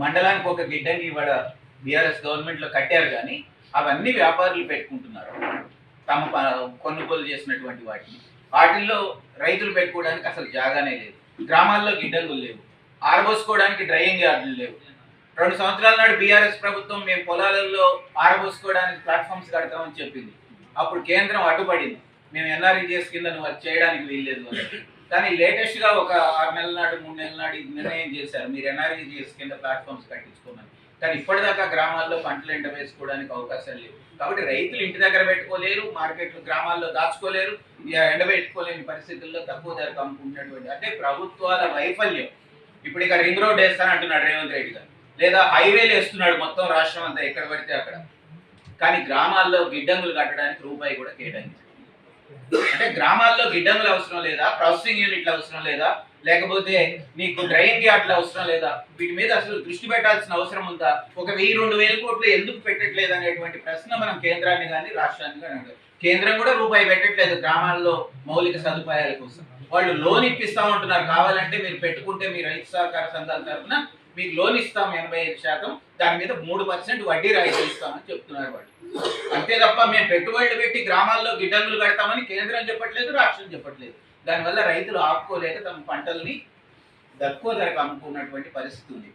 మండలానికి ఒక గిడ్డంగి ఇవాడ బీఆర్ఎస్ గవర్నమెంట్లో కట్టారు కానీ అవన్నీ వ్యాపారులు పెట్టుకుంటున్నారు. తమ కొనుగోలు చేసినటువంటి వాటిని. వాటిల్లో రైతులు పెట్టుకోవడానికి అసలు జాగానే లేదు. గ్రామాల్లో గిడ్డంగులు లేవు. ఆరబోసుకోవడానికి డ్రైవింగ్ యార్డులు లేవు. రెండు సంవత్సరాల నాడు బీఆర్ఎస్ ప్రభుత్వం మేము పొలాలలో ఆరబోసుకోవడానికి ప్లాట్ఫామ్స్ కడతామని చెప్పింది. అప్పుడు కేంద్రం అడ్డుపడింది. మేము ఎన్ఆర్ఈజిఎస్ కింద నువ్వు చేయడానికి వీల్లేదు అని. కానీ లేటెస్ట్గా ఒక ఆరు నెలల నాడు మూడు నెలల నాడు నిర్ణయం చేశారు. మీరు ఎన్ఆర్ఈజిఎస్ కింద ప్లాట్ఫామ్స్ కట్టించుకోమని. కానీ ఇప్పటిదాకా గ్రామాల్లో పంటలు ఎండ వేసుకోవడానికి అవకాశాలు లేవు. కాబట్టి రైతులు ఇంటి దగ్గర పెట్టుకోలేరు మార్కెట్లు గ్రామాల్లో దాచుకోలేరు ఇక ఎండబెట్టుకోలేని పరిస్థితుల్లో తక్కువ ధరకు అమ్ముకుంటున్నటువంటి అంటే ప్రభుత్వాల వైఫల్యం. ఇప్పుడు ఇక్కడ రింగ్ రోడ్ వేస్తాను అంటున్నాడు రేవంత్ రెడ్డి గారు. లేదా హైవేలు వేస్తున్నాడు మొత్తం రాష్ట్రం అంతా ఎక్కడ పడితే అక్కడ. కానీ గ్రామాల్లో గిడ్డంగులు కట్టడానికి రూపాయి కూడా కేటాయించారు అంటే గ్రామాల్లో గిడ్డంగులు అవసరం లేదా? ప్రాసెసింగ్ యూనిట్లు అవసరం లేదా? లేకపోతే నీకు డ్రైయింగ్ యార్డ్లు అవసరం లేదా? వీటి మీద అసలు దృష్టి పెట్టాల్సిన అవసరం ఉందా? ఒక వెయ్యి రెండు వేల కోట్లు ఎందుకు పెట్టట్లేదు అనేటువంటి ప్రశ్న మనం కేంద్రాన్ని కానీ రాష్ట్రాన్ని కానీ అడగాలి. కేంద్రం కూడా రూపాయి పెట్టట్లేదు గ్రామాల్లో మౌలిక సదుపాయాల కోసం. వాళ్ళు లోన్ ఇప్పిస్తా ఉంటున్నారు. కావాలంటే మీరు పెట్టుకుంటే మీ రైతు సహకార సంఘాల తరఫున మీకు లోన్ ఇస్తాం ఎనభై ఐదు శాతం దాని మీద మూడు పర్సెంట్ వడ్డీ రాయితీ ఇస్తామని చెప్తున్నారు వాళ్ళు. అంతే తప్ప మేము పెట్టుబడులు పెట్టి గ్రామాల్లో గిడ్డంగులు కడతామని కేంద్రం చెప్పట్లేదు రాష్ట్రం చెప్పట్లేదు. దానివల్ల రైతులు ఆపుకోలేక తమ పంటల్ని తక్కువ ధరకు అమ్ముకున్నటువంటి పరిస్థితి ఉంది.